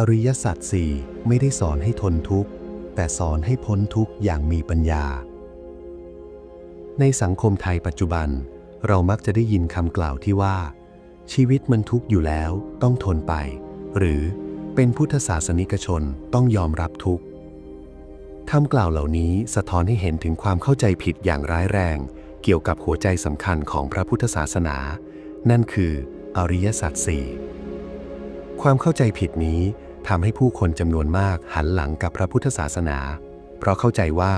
อริยสัจสี่ไม่ได้สอนให้ทนทุกข์ แต่สอนให้พ้นทุกข์อย่างมีปัญญา ในสังคมไทยปัจจุบัน เรามักจะได้ยินคำกล่าวที่ว่า ชีวิตมันทุกข์อยู่แล้วต้องทนไป หรือเป็นพุทธศาสนิกชนต้องยอมรับทุกข์คำกล่าวเหล่านี้สะท้อนให้เห็นถึงความเข้าใจผิดอย่างร้ายแรง เกี่ยวกับหัวใจสำคัญของพระพุทธศาสนา นั่นคือ อริยสัจสี่ความเข้าใจผิดนี้ ทำให้ผู้คนจำนวนมากหันหลังกับพระพุทธศาสนา เพราะเข้าใจว่า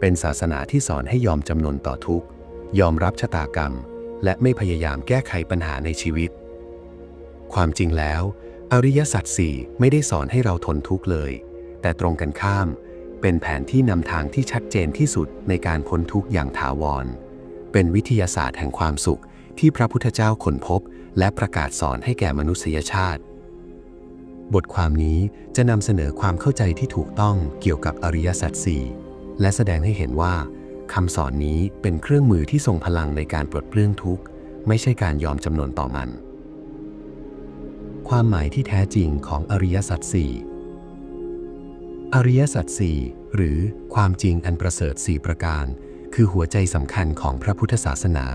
เป็นศาสนาที่สอนให้ยอมจำนนต่อทุกข์ ยอมรับชะตากรรม และไม่พยายามแก้ไขปัญหาในชีวิต ความจริงแล้ว อริยสัจสี่ไม่ได้สอนให้เราทนทุกข์เลย แต่ตรงกันข้าม เป็นแผนที่นำทางที่ชัดเจนที่สุดในการพ้นทุกข์อย่างถาวร เป็นวิทยาศาสตร์แห่งความสุขที่พระพุทธเจ้าค้นพบ และประกาศสอนให้แก่มนุษยชาติ บทความนี้จะนำเสนอความเข้าใจที่ถูกต้องเกี่ยวกับอริยสัจสี่และแสดงให้เห็นว่าคำสอนนี้เป็นเครื่องมือที่ทรงพลังในการปลดเปลื้องทุกข์ ไม่ใช่การยอมจำนนต่อมัน ความหมายที่แท้จริงของอริยสัจสี่อริยสัจสี่หรือความจริงอันประเสริฐสี่ประการ คือหัวใจสำคัญของพระพุทธศาสนา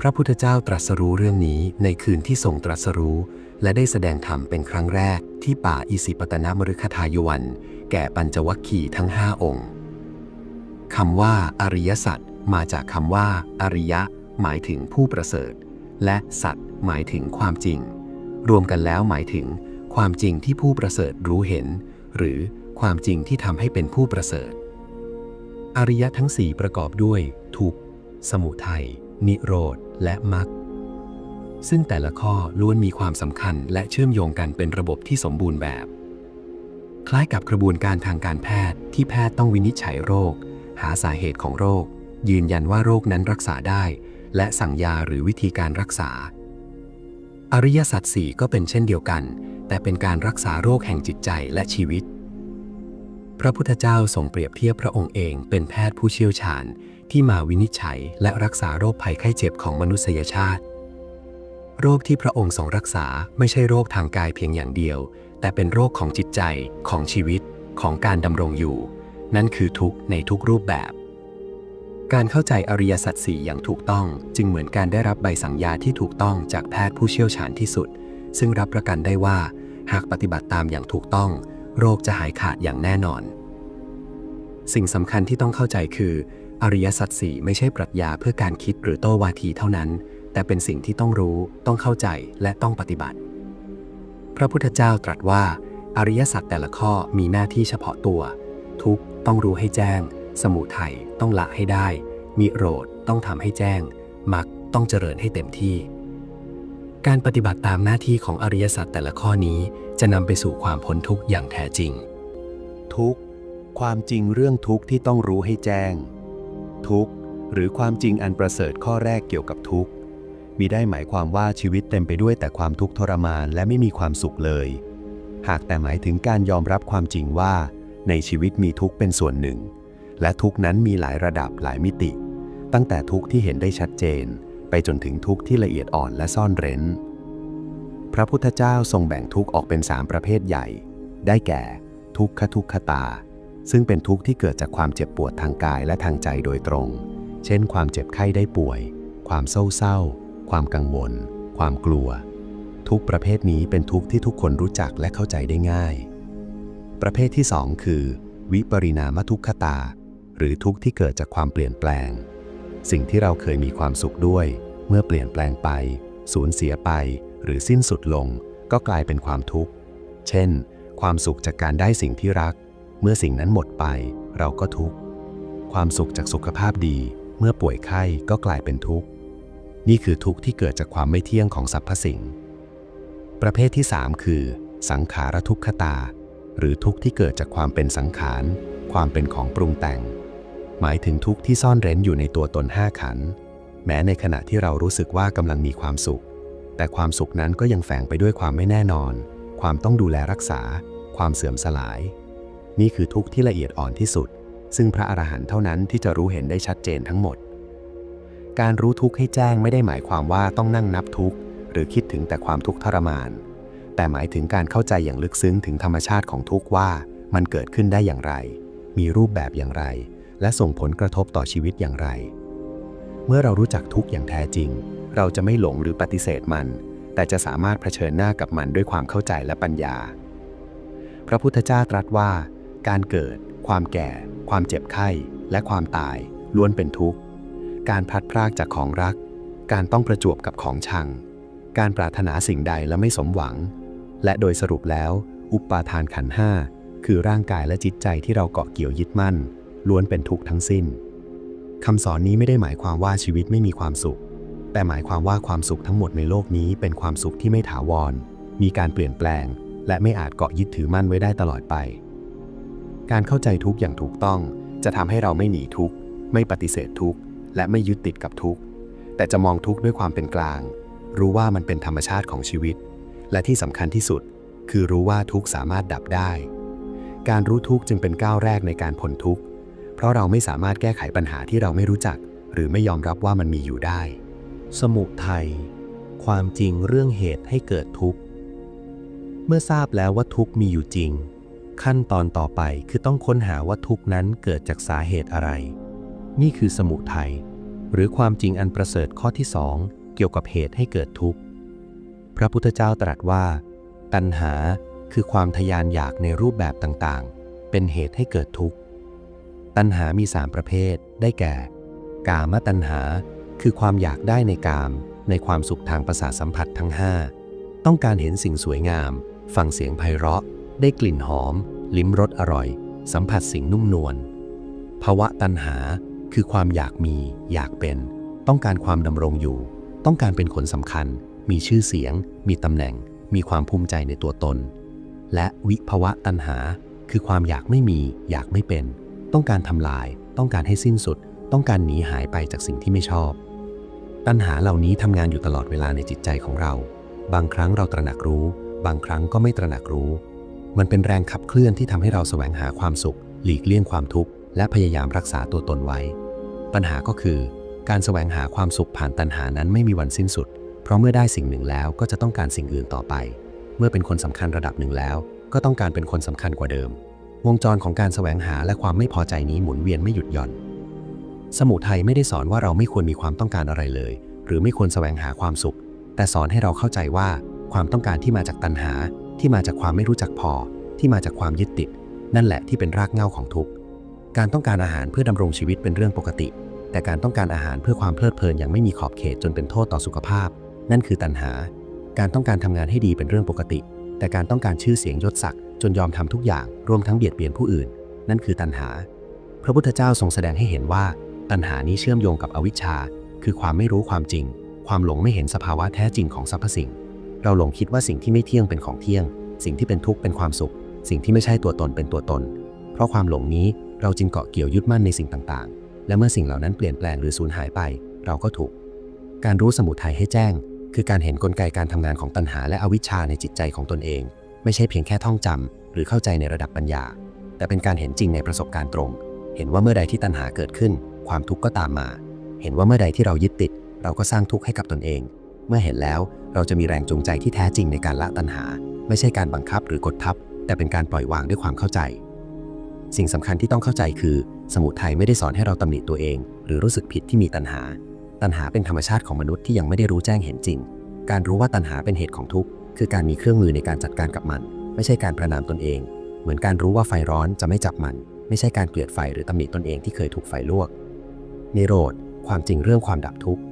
พระพุทธเจ้าตรัสรู้เรื่องนี้ในคืนที่ทรงตรัสรู้ และได้แสดงธรรมเป็นครั้งแรกที่ป่าอิสิปตนมฤคทายวัน แก่ปัญจวัคคีย์ทั้งห้าองค์คำว่าอริยสัจมาจากคำว่า อริยะ หมายถึงผู้ประเสริฐ และสัจหมายถึงความจริง รวมกันแล้วหมายถึง ความจริงที่ผู้ประเสริฐรู้เห็น หรือความจริงที่ทำให้เป็นผู้ประเสริฐ อริยะทั้งสี่ประกอบด้วย ทุกข์ สมุทัย นิโรธ และมรรค ซึ่งแต่ละข้อล้วนมีความสำคัญและเชื่อมโยงกันเป็นระบบที่สมบูรณ์แบบ คล้ายกับกระบวนการทางการแพทย์ที่แพทย์ต้องวินิจฉัยโรค หาสาเหตุของโรค ยืนยันว่าโรคนั้นรักษาได้ และสั่งยาหรือวิธีการรักษา อริยสัจสี่ก็เป็นเช่นเดียวกัน แต่เป็นการรักษาโรคแห่งจิตใจและชีวิต พระพุทธเจ้าทรงเปรียบเทียบพระองค์เองเป็นแพทย์ผู้เชี่ยวชาญ ที่มาวินิจฉัยและรักษาโรคภัยไข้เจ็บของมนุษยชาติ โรคที่พระองค์ทรงรักษาไม่ใช่โรคทางกายเพียงอย่างเดียว แต่เป็นโรคของจิตใจของชีวิต ของการดำรงอยู่ นั่นคือทุกข์ในทุกรูปแบบ การเข้าใจอริยสัจสี่อย่างถูกต้อง จึงเหมือนการได้รับใบสั่งยาที่ถูกต้องจากแพทย์ผู้เชี่ยวชาญที่สุด ซึ่งรับประกันได้ว่า หากปฏิบัติตามอย่างถูกต้อง โรคจะหายขาดอย่างแน่นอน สิ่งสำคัญที่ต้องเข้าใจคือ อริยสัจสี่ไม่ใช่ปรัชญาเพื่อการคิดหรือโต้วาทีเท่านั้น แต่เป็นสิ่งที่ต้องรู้ต้องเข้าใจและต้องปฏิบัติ พระพุทธเจ้าตรัสว่าอริยสัจแต่ละข้อมีหน้าที่เฉพาะตัว ทุกต้องรู้ให้แจ้ง สมุทัยต้องละให้ได้นิโรธต้องทำให้แจ้งมรรคต้องเจริญให้เต็มที่ การปฏิบัติตามหน้าที่ของอริยสัจแต่ละข้อนี้จะนำไปสู่ความพ้นทุกข์อย่างแท้จริง ทุกความจริงเรื่องทุกข์ที่ต้องรู้ให้แจ้ง ทุกหรือความจริงอันประเสริฐข้อแรกเกี่ยวกับทุกข์ มีได้หมายความว่าชีวิตเต็มไปด้วยแต่ความทุกข์ทรมานและไม่มีความสุขเลย หากแต่หมายถึงการยอมรับความจริงว่า ในชีวิตมีทุกข์เป็นส่วนหนึ่ง และทุกข์นั้นมีหลายระดับหลายมิติ ตั้งแต่ทุกข์ที่เห็นได้ชัดเจน ไปจนถึงทุกข์ที่ละเอียดอ่อนและซ่อนเร้น พระพุทธเจ้าทรงแบ่งทุกข์ออกเป็นสามประเภทใหญ่ ได้แก่ ทุกขทุกขตา ซึ่งเป็นทุกข์ที่เกิดจากความเจ็บปวดทางกายและทางใจโดยตรง เช่น ความเจ็บไข้ได้ป่วย ความเศร้าเศร้า ความกังวล ความกลัว ทุกประเภทนี้เป็นทุกข์ที่ทุกคนรู้จักและเข้าใจได้ง่าย ประเภทที่สองคือ วิปริณามทุกขตา หรือทุกข์ที่เกิดจากความเปลี่ยนแปลง สิ่งที่เราเคยมีความสุขด้วย เมื่อเปลี่ยนแปลงไป สูญเสียไป หรือสิ้นสุดลง ก็กลายเป็นความทุกข์ เช่น ความสุขจากการได้สิ่งที่รัก เมื่อสิ่งนั้นหมดไป เราก็ทุกข์ ความสุขจากสุขภาพดี เมื่อป่วยไข้ก็กลายเป็นทุกข์ นี่คือทุกข์ที่เกิดจากความไม่เที่ยงของสรรพสิ่ง ประเภทที่ 3 คือ สังขารทุกขตา หรือทุกข์ที่เกิดจากความเป็นสังขาร ความเป็นของปรุงแต่ง หมายถึงทุกข์ที่ซ่อนเร้นอยู่ในตัวตนห้าขัน แม้ในขณะที่เรารู้สึกว่ากำลังมีความสุข แต่ความสุขนั้นก็ยังแฝงไปด้วยความไม่แน่นอน ความต้องดูแลรักษา ความเสื่อมสลาย นี่คือทุกข์ที่ละเอียดอ่อนที่สุด ซึ่งพระอรหันต์เท่านั้นที่จะรู้เห็นได้ชัดเจนทั้งหมด การรู้ทุกข์ให้แจ้งไม่ได้หมายความว่าต้องนั่งนับทุกข์ หรือคิดถึงแต่ความทุกข์ทรมาน แต่หมายถึงการเข้าใจอย่างลึกซึ้งถึงธรรมชาติของทุกข์ว่ามันเกิดขึ้นได้อย่างไร มีรูปแบบอย่างไร และส่งผลกระทบต่อชีวิตอย่างไร เมื่อเรารู้จักทุกข์อย่างแท้จริง เราจะไม่หลงหรือปฏิเสธมัน แต่จะสามารถเผชิญหน้ากับมันด้วยความเข้าใจและปัญญา พระพุทธเจ้าตรัสว่า การเกิด ความแก่ ความเจ็บไข้ และความตายล้วนเป็นทุกข์ การพลัดพรากจากของรัก การต้องประจวบกับของชัง การปรารถนาสิ่งใดและไม่สมหวัง และโดยสรุปแล้ว อุปาทานขันห้าคือร่างกายและจิตใจที่เราเกาะเกี่ยวยึดมั่น ล้วนเป็นทุกข์ทั้งสิ้นคำสอนนี้ไม่ได้หมายความว่าชีวิตไม่มีความสุข แต่หมายความว่าความสุขทั้งหมดในโลกนี้เป็นความสุขที่ไม่ถาวร มีการเปลี่ยนแปลง และไม่อาจเกาะยึดถือมั่นไว้ได้ตลอดไป การเข้าใจทุกอย่างถูกต้อง จะทำให้เราไม่หนีทุกข์ ไม่ปฏิเสธทุกข์ และไม่ยึดติดกับทุกข์ แต่จะมองทุกข์ด้วยความเป็นกลาง รู้ว่ามันเป็นธรรมชาติของชีวิต และที่สำคัญที่สุด คือรู้ว่าทุกข์สามารถดับได้ การรู้ทุกข์จึงเป็นก้าวแรกในการพ้นทุกข์ เพราะเราไม่สามารถแก้ไขปัญหาที่เราไม่รู้จัก หรือไม่ยอมรับว่ามันมีอยู่ได้ สมุทัยความจริงเรื่องเหตุให้เกิดทุกข์ เมื่อทราบแล้วว่าทุกข์มีอยู่จริง ขั้นตอนต่อไปคือต้องค้นหาว่าทุกข์นั้นเกิดจากสาเหตุอะไร นี่คือสมุทัยหรือความจริงอันประเสริฐข้อที่สองเกี่ยวกับเหตุให้เกิดทุกข์ พระพุทธเจ้าตรัสว่า ตัณหาคือความทยานอยากในรูปแบบต่างๆ เป็นเหตุให้เกิดทุกข์ ตัณหามีสามประเภท ได้แก่ กามตัณหา คือความอยากได้ในกาม ในความสุขทางประสาสัมผัสทั้ง 5 ต้องการเห็นสิ่งสวยงาม ฟังเสียงไพเราะ ได้กลิ่นหอม ลิ้มรสอร่อย สัมผัสสิ่งนุ่มนวลภาวะตัณหา คือความอยากมีอยากเป็น ต้องการความดำรงอยู่ ต้องการเป็นคนสำคัญ มีชื่อเสียง มีตำแหน่ง มีความภูมิใจในตัวตน และวิภวะตัณหา คือความอยากไม่มี อยากไม่เป็น ต้องการทำลาย ต้องการให้สิ้นสุด ต้องการหนีหายไปจากสิ่งที่ไม่ชอบ ตัณหาเหล่านี้ทำงานอยู่ตลอดเวลาในจิตใจของเรา บางครั้งเราตระหนักรู้ บางครั้งก็ไม่ตระหนักรู้ มันเป็นแรงขับเคลื่อนที่ทำให้เราแสวงหาความสุข หลีกเลี่ยงความทุกข์และพยายามรักษาตัวตนไว้ ปัญหาก็คือ การแสวงหาความสุขผ่านตัณหานั้นไม่มีวันสิ้นสุด เพราะเมื่อได้สิ่งหนึ่งแล้วก็จะต้องการสิ่งอื่นต่อไป เมื่อเป็นคนสำคัญระดับหนึ่งแล้ว ก็ต้องการเป็นคนสำคัญกว่าเดิม วงจรของการแสวงหาและความไม่พอใจนี้หมุนเวียนไม่หยุดหย่อน สมุทัยไม่ได้สอนว่าเราไม่ควรมีความต้องการอะไรเลย หรือไม่ควรแสวงหาความสุข แต่สอนให้เราเข้าใจว่าความต้องการที่มาจากตัณหา ที่มาจากความไม่รู้จักพอ ที่มาจากความยึดติด นั่นแหละที่เป็นรากเหง้าของทุกข์ การต้องการอาหารเพื่อดำรงชีวิตเป็นเรื่องปกติ แต่การต้องการอาหารเพื่อความเพลิดเพลินอย่างไม่มีขอบเขตจนเป็นโทษต่อสุขภาพ นั่นคือตัณหา การต้องการทำงานให้ดีเป็นเรื่องปกติ แต่การต้องการชื่อเสียงยศศักดิ์จนยอมทำทุกอย่างรวมทั้งเบียดเบียนผู้อื่น นั่นคือตัณหา พระพุทธเจ้าทรงแสดงให้เห็นว่า ตัณหานี้เชื่อมโยงกับอวิชชา คือความไม่รู้ความจริง ความหลงไม่เห็นสภาวะแท้จริงของสรรพสิ่ง เราหลงคิดว่าสิ่งที่ไม่เที่ยงเป็นของเที่ยง สิ่งที่เป็นทุกข์เป็นความสุข สิ่งที่ไม่ใช่ตัวตนเป็นตัวตน เพราะความหลงนี้ เราจึงเกาะเกี่ยวยึดมั่นในสิ่งต่างๆ และเมื่อสิ่งเหล่านั้นเปลี่ยนแปลงหรือสูญหายไป เราก็ถูก การรู้สมุทัยให้แจ้ง คือการเห็นกลไกการทำงานของตัณหาและอวิชชาในจิตใจของตนเอง ไม่ใช่เพียงแค่ท่องจำหรือเข้าใจในระดับปัญญา แต่เป็นการเห็นจริงในประสบการณ์ตรง เห็นว่าเมื่อใดที่ตัณหาเกิดขึ้น ความทุกข์ก็ตามมา เห็นว่าเมื่อใดที่เรายึดติด เราก็สร้างทุกข์ให้กับตนเอง เมื่อเห็นแล้วเราจะมีแรงจูงใจที่แท้จริงในการละตัณหา ไม่ใช่การบังคับหรือกดทับ แต่เป็นการปล่อยวางด้วยความเข้าใจ สิ่งสำคัญที่ต้องเข้าใจคือ สมุทัยไม่ได้สอนให้เราตำหนิตัวเอง หรือรู้สึกผิดที่มีตัณหา ตัณหาเป็นธรรมชาติของมนุษย์ที่ยังไม่ได้รู้แจ้งเห็นจริง การรู้ว่าตัณหาเป็นเหตุของทุกข์คือการมีเครื่องมือในการจัดการกับมัน ไม่ใช่การประนามตนเอง เหมือนการรู้ว่าไฟร้อนจะไม่จับมัน ไม่ใช่การเกลียดไฟหรือตำหนิตนเองที่เคยถูกไฟลวกนิโรธความจริงเรื่องความดับทุกข์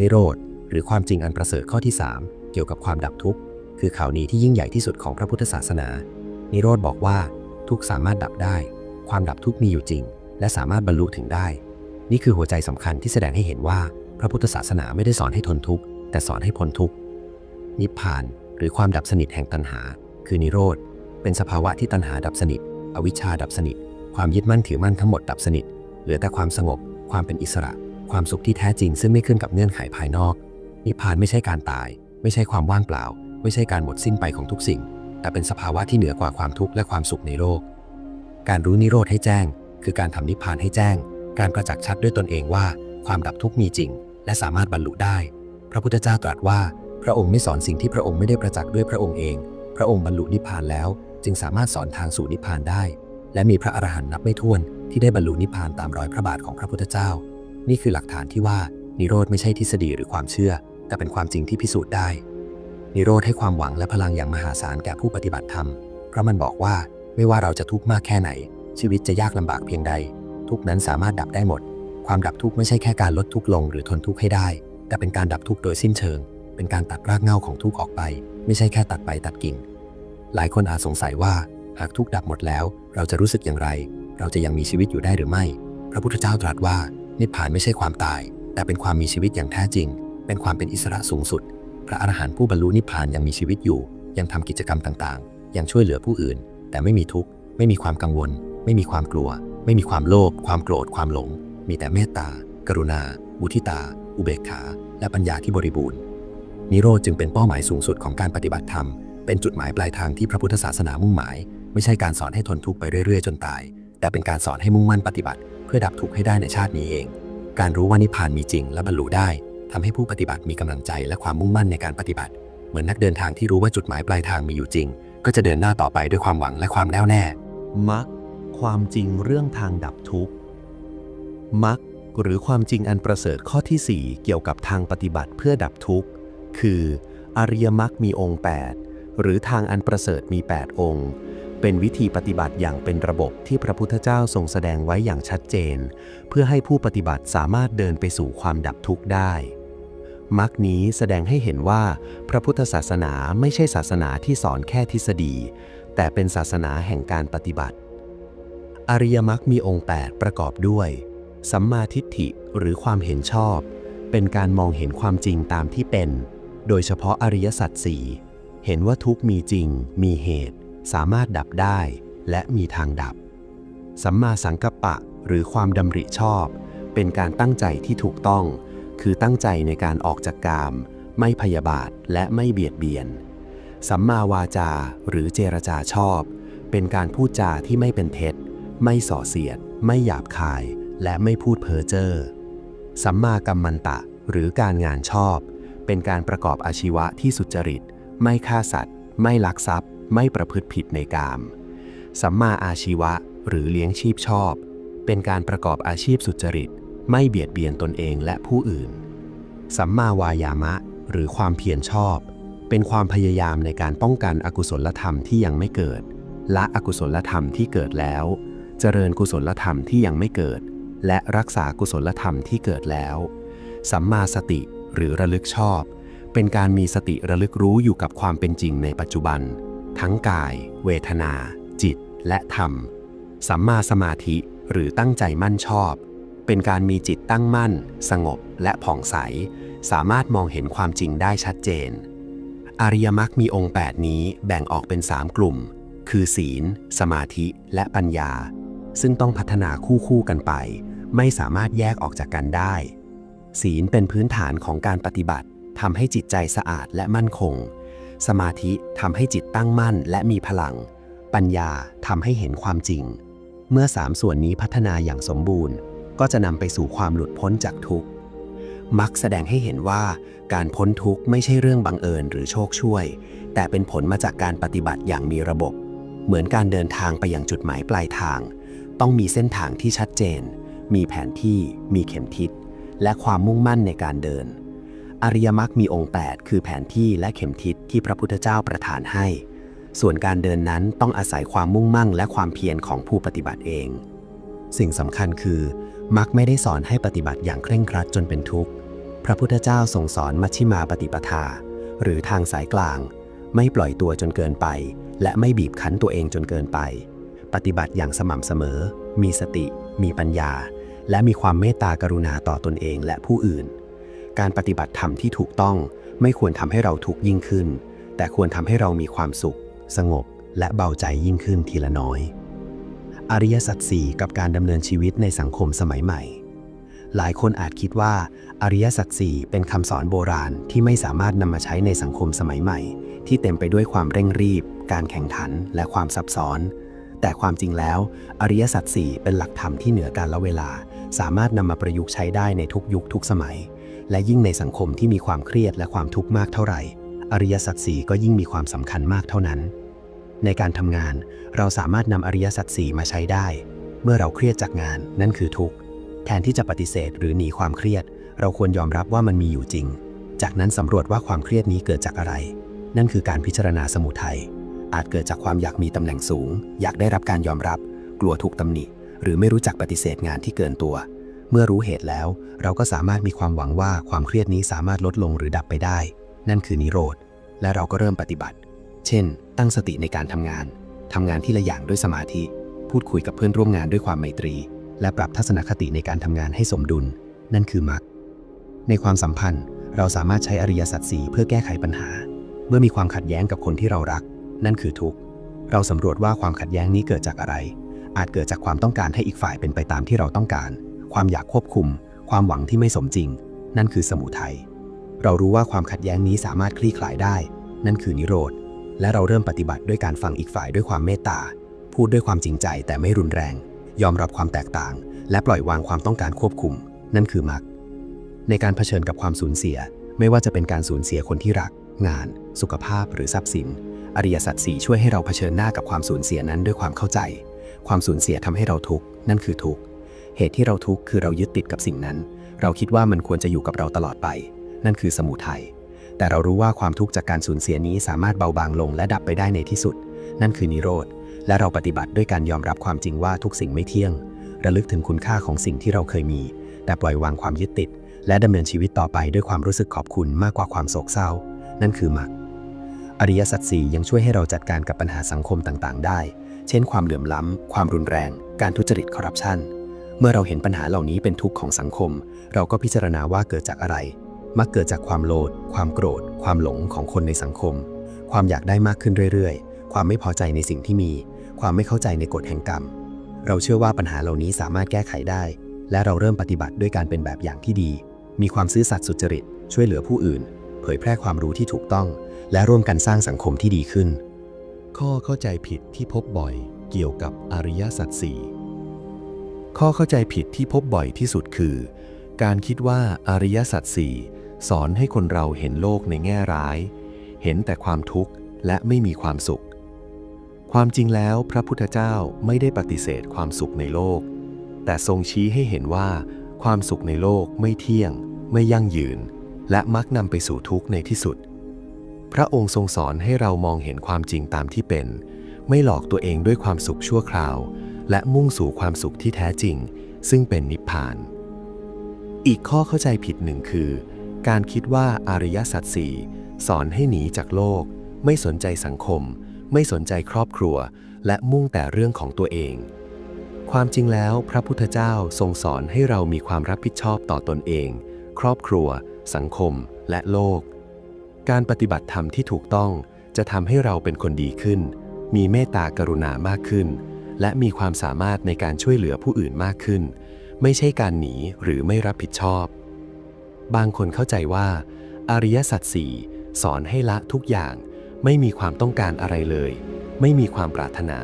นิโรธหรือความจริงอันประเสริฐข้อที่ 3 เกี่ยวกับความดับทุกข์คือข่าวดีที่ยิ่งใหญ่ที่สุดของพระพุทธศาสนา นิโรธบอกว่า ทุกสามารถดับได้ ความดับทุกมีอยู่จริง และสามารถบรรลุถึงได้ นี่คือหัวใจสำคัญที่แสดงให้เห็นว่า พระพุทธศาสนาไม่ได้สอนให้ทนทุกข์แต่สอนให้พ้นทุกข์นิพพาน หรือความดับสนิทแห่งตัณหา คือนิโรธ เป็นสภาวะที่ตัณหาดับสนิท อวิชชาดับสนิท ความยึดมั่นถือมั่นทั้งหมดดับสนิท เหลือแต่ความสงบ ความเป็นอิสระ ความสุขที่แท้จริง ซึ่งไม่ขึ้นกับเงื่อนไขภายนอก นิพพานไม่ใช่การตาย ไม่ใช่ความว่างเปล่า ไม่ใช่การหมดสิ้นไปของทุกสิ่ง แต่เป็นสภาวะที่เหนือกว่าความทุกข์และความสุขในโลก การรู้นิโรธให้แจ้ง คือการทำนิพพานให้แจ้ง การประจักษ์ชัดด้วยตนเองว่า ความดับทุกข์มีจริง และสามารถบรรลุได้ พระพุทธเจ้าตรัสว่า พระองค์ไม่สอนสิ่งที่พระองค์ไม่ได้ประจักษ์ด้วยพระองค์เอง พระองค์บรรลุนิพพานแล้ว จึงสามารถสอนทางสู่นิพพานได้ และมีพระอรหันต์นับไม่ถ้วนที่ได้บรรลุนิพพานตามรอยพระบาทของพระพุทธเจ้า นี่คือหลักฐานที่ว่านิโรธไม่ใช่ทฤษฎีหรือความเชื่อ แต่เป็นความจริงที่พิสูจน์ได้ นิโรธให้ความหวังและพลังอย่างมหาศาลแก่ผู้ปฏิบัติธรรม เพราะมันบอกว่าไม่ว่าเราจะทุกข์มากแค่ไหน ชีวิตจะยากลำบากเพียงใด ทุกนั้นสามารถดับได้หมด ความดับทุกข์ไม่ใช่แค่การลดทุกข์ลงหรือทนทุกข์ให้ได้ แต่เป็นการดับทุกข์โดยสิ้นเชิง เป็นการตัดรากเหง้าของทุกข์ออกไป ไม่ใช่แค่ตัดใบตัดกิ่ง หลายคนอาจสงสัยว่าหากทุกข์ดับหมดแล้ว เราจะรู้สึกอย่างไร เราจะยังมีชีวิตอยู่ได้หรือไม่ พระพุทธเจ้าตรัสว่านิพพานไม่ใช่ความตาย แต่เป็นความมีชีวิตอย่างแท้จริง เป็นความเป็นอิสระสูงสุด พระอรหันต์ผู้บรรลุนิพพานยังมีชีวิตอยู่ ยังทำกิจกรรมต่างๆ ยังช่วยเหลือผู้อื่น แต่ไม่มีทุกข์ ไม่มีความกังวล ไม่มีความกลัว ไม่มีความโลภความโกรธความหลง มีแต่เมตตา กรุณา มุทิตา อุเบกขา และปัญญาที่บริบูรณ์ นิโรธจึงเป็นเป้าหมายสูงสุดของการปฏิบัติธรรม เป็นจุดหมายปลายทางที่พระพุทธศาสนามุ่งหมาย ไม่ใช่การสอนให้ทนทุกข์ไปเรื่อยๆ จนตาย แต่เป็นการสอนให้มุ่งมั่นปฏิบัติ เพื่อดับทุกข์ให้ได้ในชาตินี้เอง การรู้ว่านิพพานมีจริงและบรรลุได้ ทำให้ผู้ปฏิบัติมีกำลังใจและความมุ่งมั่นในการปฏิบัติ เหมือนนักเดินทางที่รู้ว่าจุดหมายปลายทางมีอยู่จริง ก็จะเดินหน้าต่อไปด้วยความหวังและความแน่วแน่มักความจริงเรื่องทางดับทุกข์มักหรือความจริงอันประเสริฐข้อที่ 4 เกี่ยวกับทางปฏิบัติเพื่อดับทุกข์ คืออริยมรรคมีองค์ 8 หรือทางอันประเสริฐมี 8 องค์ เป็นวิธีปฏิบัติอย่างเป็นระบบที่พระพุทธเจ้าทรงแสดงไว้อย่างชัดเจน เพื่อให้ผู้ปฏิบัติสามารถเดินไปสู่ความดับทุกข์ได้ มรรคนี้แสดงให้เห็นว่าพระพุทธศาสนาไม่ใช่ศาสนาที่สอนแค่ทฤษฎี แต่เป็นศาสนาแห่งการปฏิบัติ อริยมรรคมีองค์ 8 ประกอบด้วย สัมมาทิฏฐิหรือความเห็นชอบ เป็นการมองเห็นความจริงตามที่เป็น โดยเฉพาะอริยสัจสี่เห็นว่าทุกมีจริง มีเหตุ สามารถดับได้ และมีทางดับ สัมมาสังกัปปะ หรือความดำริชอบ เป็นการตั้งใจที่ถูกต้อง คือตั้งใจในการออกจากกาม ไม่พยาบาทและไม่เบียดเบียน สัมมาวาจาหรือเจรจาชอบ เป็นการพูดจาที่ไม่เป็นเท็จ ไม่ส่อเสียด ไม่หยาบคาย และไม่พูดเพ้อเจ้อสัมมากัมมันตะ หรือการงานชอบ เป็นการประกอบอาชีวะที่สุจริต ไม่ฆ่าสัตว์ ไม่ลักทรัพย์ ไม่ประพฤติผิดในกาม สัมมาอาชีวะ หรือเลี้ยงชีพชอบ เป็นการประกอบอาชีพสุจริต ไม่เบียดเบียนตนเองและผู้อื่น สัมมาวายามะ หรือความเพียรชอบ เป็นความพยายามในการป้องกันอกุศลธรรมที่ยังไม่เกิด ละอกุศลธรรมที่เกิดแล้ว เจริญกุศลธรรมที่ยังไม่เกิด และรักษากุศลธรรมที่เกิดแล้ว สัมมาสติหรือระลึกชอบ เป็นการมีสติระลึกรู้อยู่กับความเป็นจริงในปัจจุบัน ทั้งกาย เวทนา จิต และธรรม สัมมาสมาธิหรือตั้งใจมั่นชอบ เป็นการมีจิตตั้งมั่น สงบและผ่องใส สามารถมองเห็นความจริงได้ชัดเจน อริยมรรคมีองค์ 8 นี้แบ่งออกเป็น 3 กลุ่ม คือศีล สมาธิ และปัญญา ซึ่งต้องพัฒนาคู่คู่กันไป ไม่สามารถแยกออกจากกันได้ ศีลเป็นพื้นฐานของการปฏิบัติทำให้จิตใจสะอาดและมั่นคง สมาธิทำให้จิตตั้งมั่นและมีพลัง ปัญญาทำให้เห็นความจริง เมื่อสามส่วนนี้พัฒนาอย่างสมบูรณ์ ก็จะนำไปสู่ความหลุดพ้นจากทุกข์ มักแสดงให้เห็นว่าการพ้นทุกข์ไม่ใช่เรื่องบังเอิญหรือโชคช่วย แต่เป็นผลมาจากการปฏิบัติอย่างมีระบบ เหมือนการเดินทางไปยังจุดหมายปลายทาง ต้องมีเส้นทางที่ชัดเจน มีแผนที่ มีเข็มทิศ และความมุ่งมั่นในการเดิน อริยมรรคมีองค์ 8 คือแผนที่และเข็มทิศที่พระพุทธเจ้าประทานให้ ส่วนการเดินนั้นต้องอาศัยความมุ่งมั่นและความเพียรของผู้ปฏิบัติเอง สิ่งสำคัญคือ มักไม่ได้สอนให้ปฏิบัติอย่างเคร่งครัดจนเป็นทุกข์ พระพุทธเจ้าทรงสอนมัชฌิมาปฏิปทา หรือทางสายกลาง ไม่ปล่อยตัวจนเกินไป และไม่บีบคั้นตัวเองจนเกินไป ปฏิบัติอย่างสม่ำเสมอ มีสติ มีปัญญา และมีความเมตตากรุณาต่อตนเองและผู้อื่น การปฏิบัติธรรมที่ถูกต้องไม่ควรทำให้เราทุกข์ยิ่งขึ้น แต่ควรทำให้เรามีความสุข สงบ และเบาใจยิ่งขึ้นทีละน้อย อริยสัจสี่กับการดำเนินชีวิตในสังคมสมัยใหม่ หลายคนอาจคิดว่า อริยสัจสี่เป็นคำสอนโบราณที่ไม่สามารถนำมาใช้ในสังคมสมัยใหม่ ที่เต็มไปด้วยความเร่งรีบ การแข่งขัน และความซับซ้อน แต่ความจริงแล้ว อริยสัจสี่เป็นหลักธรรมที่เหนือการละเวลา สามารถนำมาประยุกต์ใช้ได้ในทุกยุคทุกสมัย และยิ่งในสังคมที่มีความเครียดและความทุกข์มากเท่าไหร่ อริยสัจสี่ก็ยิ่งมีความสำคัญมากเท่านั้น ในการทำงาน เราสามารถนำอริยสัจสี่มาใช้ได้ เมื่อเราเครียดจากงานนั่นคือทุกข์ แทนที่จะปฏิเสธหรือหนีความเครียด เราควรยอมรับว่ามันมีอยู่จริง จากนั้นสำรวจว่าความเครียดนี้เกิดจากอะไร นั่นคือการพิจารณาสมุทัยอาจเกิดจากความอยากมีตำแหน่งสูง อยากได้รับการยอมรับ กลัวถูกตำหนิ หรือไม่รู้จักปฏิเสธงานที่เกินตัว เมื่อรู้เหตุแล้ว เราก็สามารถมีความหวังว่าความเครียดนี้สามารถลดลงหรือดับไปได้ นั่นคือนิโรธ และเราก็เริ่มปฏิบัติ เช่น ตั้งสติในการทำงาน ทำงานที่ละอย่างด้วยสมาธิ พูดคุยกับเพื่อนร่วมงานด้วยความไมตรี และปรับทัศนคติในการทำงานให้สมดุล นั่นคือมรรค ในความสัมพันธ์ เราสามารถใช้อริยสัจสี่เพื่อแก้ไขปัญหา เมื่อมีความขัดแย้งกับคนที่เรารัก นั่นคือทุกข์ เราสำรวจว่าความขัดแย้งนี้เกิดจากอะไร อาจเกิดจากความต้องการให้อีกฝ่ายเป็นไปตามที่เราต้องการ ความอยากควบคุม ความหวังที่ไม่สมจริง นั่นคือสมุทัย เรารู้ว่าความขัดแย้งนี้สามารถคลี่คลายได้ นั่นคือนิโรธ และเราเริ่มปฏิบัติด้วยการฟังอีกฝ่ายด้วยความเมตตา พูดด้วยความจริงใจแต่ไม่รุนแรง ยอมรับความแตกต่าง และปล่อยวางความต้องการควบคุม นั่นคือมรรคในการเผชิญกับความสูญเสีย ไม่ว่าจะเป็นการสูญเสียคนที่รัก งาน สุขภาพหรือทรัพย์สิน อริยสัจสี่ช่วยให้เราเผชิญหน้ากับความสูญเสียนั้นด้วยความเข้าใจ ความสูญเสียทำให้เราทุกข์นั่นคือทุกข์เหตุที่เราทุกข์คือเรายึดติดกับสิ่งนั้น เราคิดว่ามันควรจะอยู่กับเราตลอดไป นั่นคือสมุทัย แต่เรารู้ว่าความทุกข์จากการสูญเสียนี้สามารถเบาบางลงและดับไปได้ในที่สุด นั่นคือนิโรธ และเราปฏิบัติด้วยการยอมรับความจริงว่าทุกสิ่งไม่เที่ยง ระลึกถึงคุณค่าของสิ่งที่เราเคยมี แต่ปล่อยวางความยึดติด และดำเนินชีวิตต่อไปด้วยความรู้สึกขอบคุณมากกว่าความโศกเศร้า นั่นคือมรรค อริยสัจสี่ยังช่วยให้เราจัดการกับปัญหาสังคมต่างๆ ได้ เช่น ความเหลื่อมล้ำ ความรุนแรง การทุจริตคอร์รัปชันเมื่อเราเห็นปัญหาเหล่านี้เป็นทุกข์ของสังคม เราก็พิจารณาว่าเกิดจากอะไร มักเกิดจากความโลภความโกรธ ความหลงของคนในสังคม ความอยากได้มากขึ้นเรื่อยๆ ความไม่พอใจในสิ่งที่มี ความไม่เข้าใจในกฎแห่งกรรม เราเชื่อว่าปัญหาเหล่านี้สามารถแก้ไขได้ และเราเริ่มปฏิบัติด้วยการเป็นแบบอย่างที่ดี มีความซื่อสัตย์สุจริต ช่วยเหลือผู้อื่น เผยแพร่ความรู้ที่ถูกต้อง และร่วมกันสร้างสังคมที่ดีขึ้น ข้อเข้าใจผิดที่พบบ่อย เกี่ยวกับอริยสัจสี่ข้อเข้าใจผิดที่พบบ่อยที่สุดคือ การคิดว่าอริยสัจสี่ สอนให้คนเราเห็นโลกในแง่ร้าย เห็นแต่ความทุกข์และไม่มีความสุข ความจริงแล้วพระพุทธเจ้าไม่ได้ปฏิเสธความสุขในโลก แต่ทรงชี้ให้เห็นว่า ความสุขในโลกไม่เที่ยง ไม่ยั่งยืน และมักนำไปสู่ทุกข์ในที่สุด พระองค์ทรงสอนให้เรามองเห็นความจริงตามที่เป็น ไม่หลอกตัวเองด้วยความสุขชั่วคราว และมุ่งสู่ความสุขที่แท้จริง ซึ่งเป็นนิพพาน อีกข้อเข้าใจผิดหนึ่งคือ การคิดว่าอริยสัจสี่สอนให้หนีจากโลก ไม่สนใจสังคม ไม่สนใจครอบครัว และมุ่งแต่เรื่องของตัวเอง ความจริงแล้วพระพุทธเจ้าทรงสอนให้เรามีความรับผิดชอบต่อตนเอง ครอบครัว สังคม และโลก การปฏิบัติธรรมที่ถูกต้องจะทำให้เราเป็นคนดีขึ้น มีเมตตากรุณามากขึ้น และมีความสามารถในการช่วยเหลือผู้อื่นมากขึ้น ไม่ใช่การหนีหรือไม่รับผิดชอบ บางคนเข้าใจว่า อริยสัจสี่สอนให้ละทุกอย่าง ไม่มีความต้องการอะไรเลย ไม่มีความปรารถนา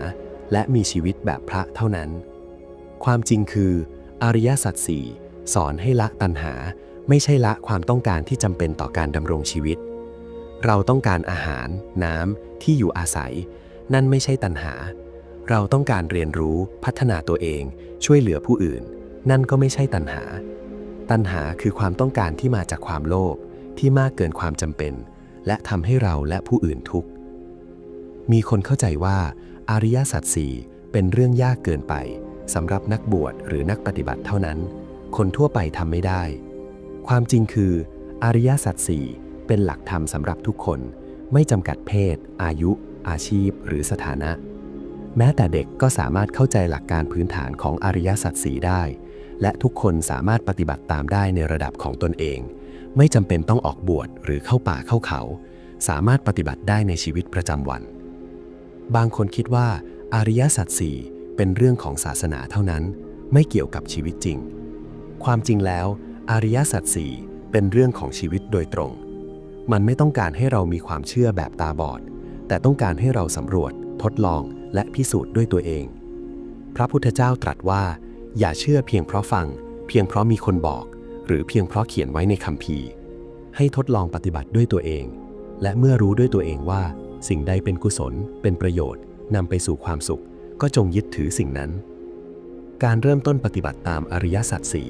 และมีชีวิตแบบพระเท่านั้น ความจริงคือ อริยสัจสี่สอนให้ละตัณหา ไม่ใช่ละความต้องการที่จำเป็นต่อการดำรงชีวิต เราต้องการอาหาร น้ำที่อยู่อาศัย นั่นไม่ใช่ตัณหา เราต้องการเรียนรู้พัฒนาตัวเอง ช่วยเหลือผู้อื่น นั่นก็ไม่ใช่ตัณหา ตัณหาคือความต้องการที่มาจากความโลภที่มากเกินความจำเป็น และทำให้เราและผู้อื่นทุกข์ มีคนเข้าใจว่าอริยสัจสี่เป็นเรื่องยากเกินไปสำหรับนักบวชหรือนักปฏิบัติเท่านั้น คนทั่วไปทำไม่ได้ ความจริงคือ อริยสัจสี่เป็นหลักธรรมสำหรับทุกคน ไม่จำกัดเพศ อายุ อาชีพ หรือสถานะ แม้แต่เด็กก็สามารถเข้าใจหลักการพื้นฐานของอริยสัจสี่ได้ และทุกคนสามารถปฏิบัติตามได้ในระดับของตนเอง ไม่จำเป็นต้องออกบวชหรือเข้าป่าเข้าเขา สามารถปฏิบัติได้ในชีวิตประจำวัน บางคนคิดว่าอริยสัจสี่เป็นเรื่องของศาสนาเท่านั้น ไม่เกี่ยวกับชีวิตจริง ความจริงแล้วอริยสัจสี่เป็นเรื่องของชีวิตโดยตรง มันไม่ต้องการให้เรามีความเชื่อแบบตาบอด แต่ต้องการให้เราสำรวจ ทดลองและพิสูจน์ด้วยตัวเอง พระพุทธเจ้าตรัสว่า อย่าเชื่อเพียงเพราะฟัง เพียงเพราะมีคนบอก หรือเพียงเพราะเขียนไว้ในคัมภีร์ ให้ทดลองปฏิบัติด้วยตัวเอง และเมื่อรู้ด้วยตัวเองว่า สิ่งใดเป็นกุศล เป็นประโยชน์นำไปสู่ความสุข ก็จงยึดถือสิ่งนั้น การเริ่มต้นปฏิบัติตามอริยสัจสี่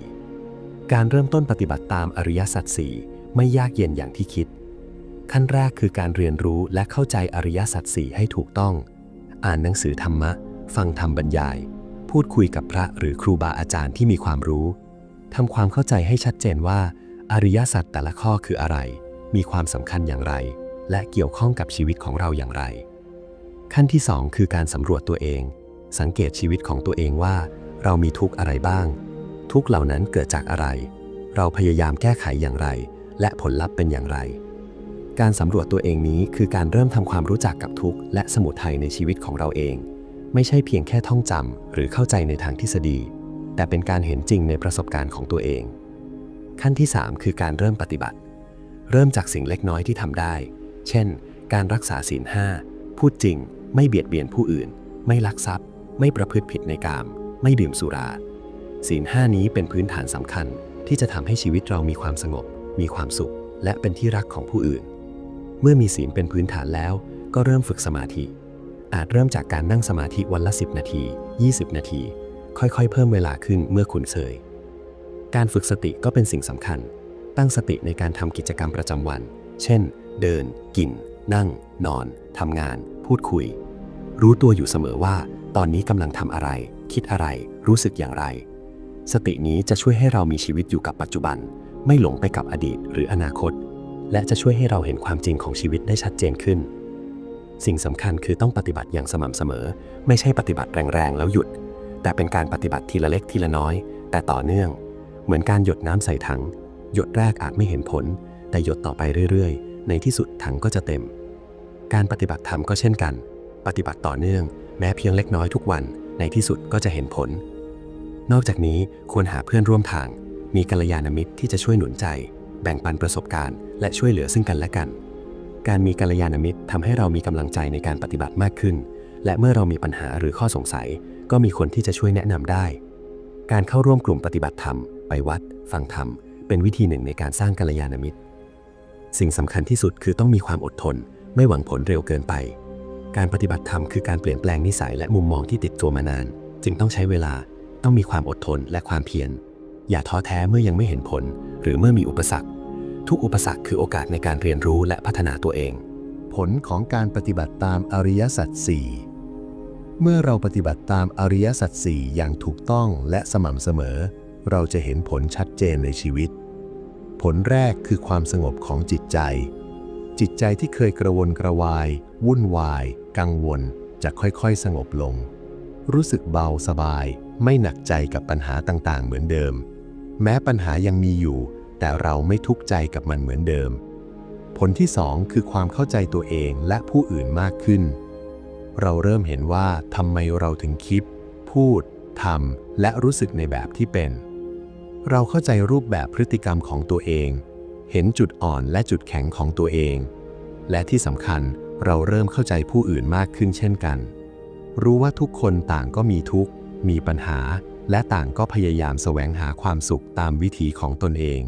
การเริ่มต้นปฏิบัติตามอริยสัจสี่ไม่ยากเย็นอย่างที่คิด ขั้นแรกคือการเรียนรู้และเข้าใจอริยสัจสี่ให้ถูกต้อง อ่านหนังสือธรรมะ ฟังธรรมบรรยาย พูดคุยกับพระหรือครูบาอาจารย์ที่มีความรู้ทำความเข้าใจให้ชัดเจนว่า อริยสัจแต่ละข้อคืออะไร มีความสำคัญอย่างไร และเกี่ยวข้องกับชีวิตของเราอย่างไร ขั้นที่สองคือการสำรวจตัวเอง สังเกตชีวิตของตัวเองว่า เรามีทุกข์อะไรบ้าง ทุกข์เหล่านั้นเกิดจากอะไร เราพยายามแก้ไขอย่างไร และผลลัพธ์เป็นอย่างไร การสำรวจตัวเองนี้คือการเริ่มทำความรู้จักกับทุกข์และสมุทัยในชีวิตของเราเอง ไม่ใช่เพียงแค่ท่องจำหรือเข้าใจในทางทฤษฎี แต่เป็นการเห็นจริงในประสบการณ์ของตัวเอง ขั้นที่ 3 คือการเริ่มปฏิบัติ เริ่มจากสิ่งเล็กน้อยที่ทำได้ เช่น การรักษาศีลห้าพูดจริง ไม่เบียดเบียนผู้อื่น ไม่ลักทรัพย์ ไม่ประพฤติผิดในกาม ไม่ดื่มสุรา ศีลห้านี้เป็นพื้นฐานสำคัญที่จะทำให้ชีวิตเรามีความสงบ มีความสุข และเป็นที่รักของผู้อื่น เมื่อมีศีลเป็นพื้นฐานแล้ว ก็เริ่มฝึกสมาธิ อาจเริ่มจากการนั่งสมาธิวันละ 10 นาที 20 นาที ค่อยๆ เพิ่มเวลาขึ้นเมื่อคุ้นเคย การฝึกสติก็เป็นสิ่งสำคัญ ตั้งสติในการทำกิจกรรมประจำวัน เช่น เดิน กิน นั่ง นอน ทำงาน พูดคุย รู้ตัวอยู่เสมอว่า ตอนนี้กำลังทำอะไร คิดอะไร รู้สึกอย่างไร สตินี้จะช่วยให้เรามีชีวิตอยู่กับปัจจุบัน ไม่หลงไปกับอดีตหรืออนาคต และจะช่วยให้เราเห็นความจริงของชีวิตได้ชัดเจนขึ้น สิ่งสำคัญคือต้องปฏิบัติอย่างสม่ำเสมอ ไม่ใช่ปฏิบัติแรงๆแล้วหยุด แต่เป็นการปฏิบัติทีละเล็กทีละน้อย แต่ต่อเนื่อง เหมือนการหยดน้ำใส่ถัง หยดแรกอาจไม่เห็นผล แต่หยดต่อไปเรื่อยๆ ในที่สุดถังก็จะเต็ม การปฏิบัติธรรมก็เช่นกัน ปฏิบัติต่อเนื่อง แม้เพียงเล็กน้อยทุกวัน ในที่สุดก็จะเห็นผล นอกจากนี้ควรหาเพื่อนร่วมทาง มีกัลยาณมิตรที่จะช่วยหนุนใจ แบ่งปันประสบการณ์ และช่วยเหลือซึ่งกันและกัน การมีกัลยาณมิตรทำให้เรามีกำลังใจในการปฏิบัติมากขึ้น และเมื่อเรามีปัญหาหรือข้อสงสัย ก็มีคนที่จะช่วยแนะนำได้ การเข้าร่วมกลุ่มปฏิบัติธรรม ไปวัด ฟังธรรม เป็นวิธีหนึ่งในการสร้างกัลยาณมิตร สิ่งสำคัญที่สุดคือต้องมีความอดทน ไม่หวังผลเร็วเกินไป การปฏิบัติธรรมคือการเปลี่ยนแปลงนิสัยและมุมมองที่ติดตัวมานาน จึงต้องใช้เวลา ต้องมีความอดทนและความเพียร อย่าท้อแท้เมื่อยังไม่เห็นผล หรือเมื่อมีอุปสรรค ทุกอุปสรรคคือโอกาสในการเรียนรู้และพัฒนาตัวเอง ผลของการปฏิบัติตามอริยสัจสี่เมื่อเราปฏิบัติตามอริยสัจสี่อย่างถูกต้องและสม่ำเสมอ เราจะเห็นผลชัดเจนในชีวิต ผลแรกคือความสงบของจิตใจ จิตใจที่เคยกระวนกระวาย วุ่นวาย กังวล จะค่อยๆ สงบลง รู้สึกเบาสบาย ไม่หนักใจกับปัญหาต่างๆ เหมือนเดิม แม้ปัญหายังมีอยู่ แต่เราไม่ทุกข์ใจกับมันเหมือนเดิม ผลที่สองคือความเข้าใจตัวเองและผู้อื่นมากขึ้น เราเริ่มเห็นว่าทำไมเราถึงคิด พูดทำและรู้สึกในแบบที่เป็น เราเข้าใจรูปแบบพฤติกรรมของตัวเอง เห็นจุดอ่อนและจุดแข็งของตัวเอง และที่สำคัญเราเริ่มเข้าใจผู้อื่นมากขึ้นเช่นกัน รู้ว่าทุกคนต่างก็มีทุกข์ มีปัญหา และต่างก็พยายามแสวงหาความสุขตามวิถีของตนเอง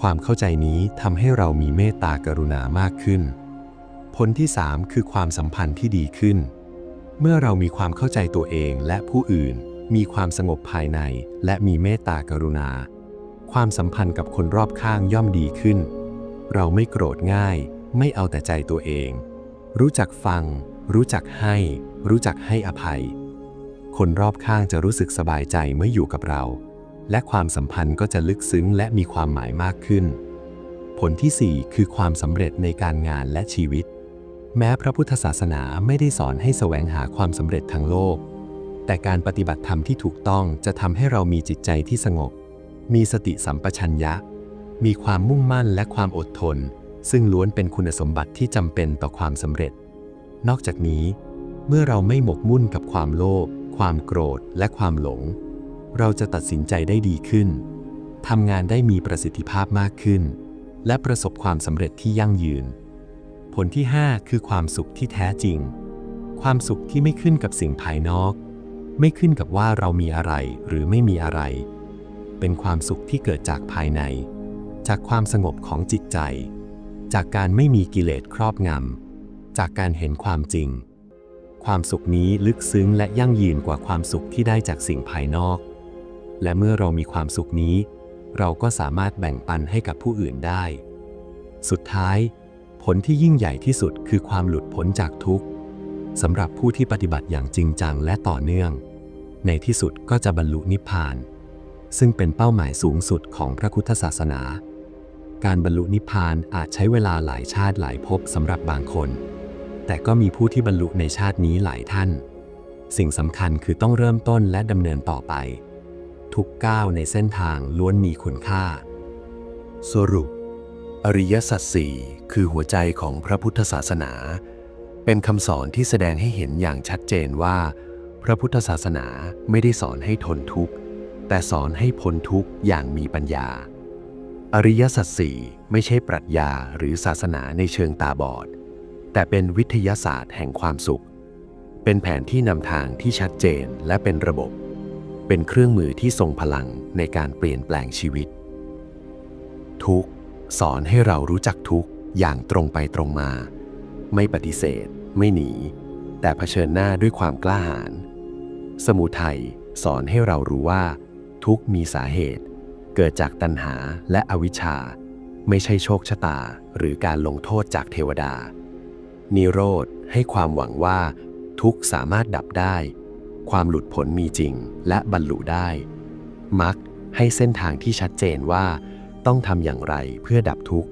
ความเข้าใจนี้ทำให้เรามีเมตตากรุณามากขึ้น ผลที่ 3 คือความสัมพันธ์ที่ดีขึ้น เมื่อเรามีความเข้าใจตัวเองและผู้อื่น มีความสงบภายในและมีเมตตากรุณา ความสัมพันธ์กับคนรอบข้างย่อมดีขึ้น เราไม่โกรธง่าย ไม่เอาแต่ใจตัวเอง รู้จักฟัง รู้จักให้ รู้จักให้อภัย คนรอบข้างจะรู้สึกสบายใจเมื่ออยู่กับเรา และความสัมพันธ์ก็จะลึกซึ้งและมีความหมายมากขึ้น ผลที่ 4 คือความสำเร็จในการงานและชีวิต แม้พระพุทธศาสนาไม่ได้สอนให้แสวงหาความสำเร็จทางโลก แต่การปฏิบัติธรรมที่ถูกต้องจะทำให้เรามีจิตใจที่สงบ มีสติสัมปชัญญะ มีความมุ่งมั่นและความอดทน ซึ่งล้วนเป็นคุณสมบัติที่จำเป็นต่อความสำเร็จ นอกจากนี้ เมื่อเราไม่หมกมุ่นกับความโลภความโกรธและความหลง เราจะตัดสินใจได้ดีขึ้น ทำงานได้มีประสิทธิภาพมากขึ้น และประสบความสำเร็จที่ยั่งยืน ผลที่ 5 คือความสุขที่แท้จริง ความสุขที่ไม่ขึ้นกับสิ่งภายนอก ไม่ขึ้นกับว่าเรามีอะไรหรือไม่มีอะไร เป็นความสุขที่เกิดจากภายใน จากความสงบของจิตใจ จากการไม่มีกิเลสครอบงำ จากการเห็นความจริงความสุขนี้ลึกซึ้งและยั่งยืนกว่าความสุขที่ได้จากสิ่งภายนอก และเมื่อเรามีความสุขนี้ เราก็สามารถแบ่งปันให้กับผู้อื่นได้ สุดท้าย ผลที่ยิ่งใหญ่ที่สุดคือความหลุดพ้นจากทุกข์สำหรับผู้ที่ปฏิบัติอย่างจริงจังและต่อเนื่อง ในที่สุดก็จะบรรลุนิพพาน ซึ่งเป็นเป้าหมายสูงสุดของพระพุทธศาสนา การบรรลุนิพพานอาจใช้เวลาหลายชาติหลายภพสำหรับบางคน แต่ก็มีผู้ที่บรรลุในชาตินี้หลายท่าน สิ่งสำคัญคือต้องเริ่มต้นและดำเนินต่อไป ทุกก้าวในเส้นทางล้วนมีคุณค่า สรุป อริยสัจสี่คือหัวใจของพระพุทธศาสนา เป็นคำสอนที่แสดงให้เห็นอย่างชัดเจนว่า พระพุทธศาสนาไม่ได้สอนให้ทนทุกข์ แต่สอนให้พ้นทุกข์อย่างมีปัญญา อริยสัจสี่ไม่ใช่ปรัชญาหรือศาสนาในเชิงตาบอด แต่เป็นวิทยาศาสตร์แห่งความสุข เป็นแผนที่นำทางที่ชัดเจนและเป็นระบบ เป็นเครื่องมือที่ทรงพลังในการเปลี่ยนแปลงชีวิต ทุกสอนให้เรารู้จักทุกอย่างตรงไปตรงมา ไม่ปฏิเสธ ไม่หนี แต่เผชิญหน้าด้วยความกล้าหาญสมุทัยสอนให้เรารู้ว่า ทุกมีสาเหตุ เกิดจากตัณหาและอวิชชา ไม่ใช่โชคชะตาหรือการลงโทษจากเทวดา นิโรธให้ความหวังว่าทุกสามารถดับได้ ความหลุดพ้นมีจริง และบรรลุได้ มักให้เส้นทางที่ชัดเจนว่า ต้องทำอย่างไรเพื่อดับทุกข์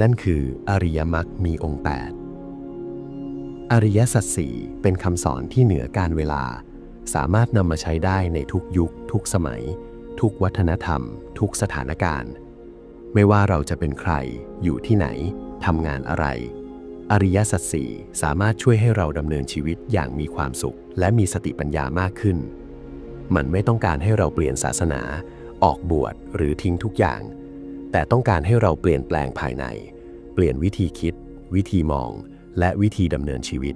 นั่นคืออริยมรรคมีองค์ 8 อริยสัจสี่เป็นคำสอนที่เหนือการเวลา สามารถนำมาใช้ได้ในทุกยุค ทุกสมัย ทุกวัฒนธรรม ทุกสถานการณ์ ไม่ว่าเราจะเป็นใครอยู่ที่ไหนทำงานอะไร อริยสัจสี่สามารถช่วยให้เราดำเนินชีวิตอย่างมีความสุข และมีสติปัญญามากขึ้น มันไม่ต้องการให้เราเปลี่ยนศาสนา ออกบวชหรือทิ้งทุกอย่าง แต่ต้องการให้เราเปลี่ยนแปลงภายใน เปลี่ยนวิธีคิด วิธีมอง และวิธีดำเนินชีวิต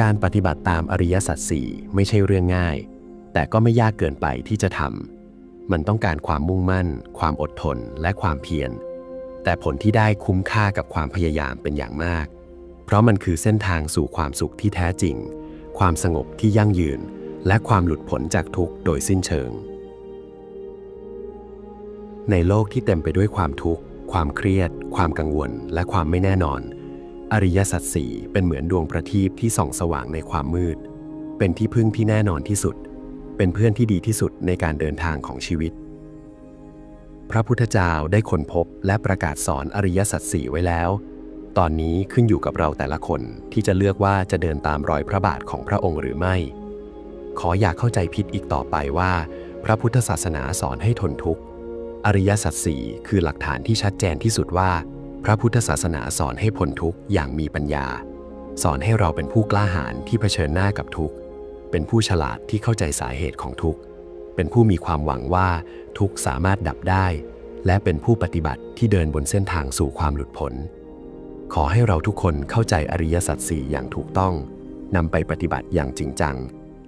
การปฏิบัติตามอริยสัจสี่ไม่ใช่เรื่องง่าย แต่ก็ไม่ยากเกินไปที่จะทำมันต้องการความมุ่งมั่น ความอดทน และความเพียร แต่ผลที่ได้คุ้มค่ากับความพยายามเป็นอย่างมาก เพราะมันคือเส้นทางสู่ความสุขที่แท้จริง ความสงบที่ยั่งยืน และความหลุดพ้นจากทุกข์โดยสิ้นเชิง ในโลกที่เต็มไปด้วยความทุกข์ ความเครียด ความกังวล และความไม่แน่นอน อริยสัจสี่เป็นเหมือนดวงประทีปที่ส่องสว่างในความมืด เป็นที่พึ่งที่แน่นอนที่สุด เป็นเพื่อนที่ดีที่สุดในการเดินทางของชีวิต พระพุทธเจ้าได้ค้นพบและประกาศสอนอริยสัจสี่ไว้แล้ว ตอนนี้ขึ้นอยู่กับเราแต่ละคนที่จะเลือกว่าจะเดินตามรอยพระบาทของพระองค์หรือไม่ ขออย่าเข้าใจผิดอีกต่อไปว่า พระพุทธศาสนาสอนให้ทนทุกข์ อริยสัจสี่คือหลักฐานที่ชัดเจนที่สุดว่า พระพุทธศาสนาสอนให้พ้นทุกข์อย่างมีปัญญา สอนให้เราเป็นผู้กล้าหาญที่เผชิญหน้ากับทุกข์ เป็นผู้ฉลาดที่เข้าใจสาเหตุของทุกข์ เป็นผู้มีความหวังว่า ทุกข์สามารถดับได้ และเป็นผู้ปฏิบัติที่เดินบนเส้นทางสู่ความหลุดพ้น ขอให้เราทุกคนเข้าใจอริยสัจสี่อย่างถูกต้องนำไปปฏิบัติอย่างจริงจัง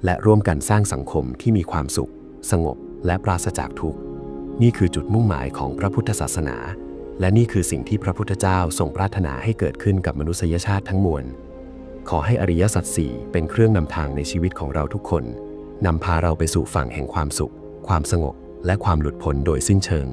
และร่วมกันสร้างสังคมที่มีความสุข สงบ และปราศจากทุกข์ นี่คือจุดมุ่งหมายของพระพุทธศาสนา และนี่คือสิ่งที่พระพุทธเจ้าทรงปรารถนาให้เกิดขึ้นกับมนุษยชาติทั้งมวล ขอให้อริยสัจสี่เป็นเครื่องนำทางในชีวิตของเราทุกคนนำพาเราไปสู่ฝั่งแห่งความสุข ความสงบ และความหลุดพ้นโดยสิ้นเชิง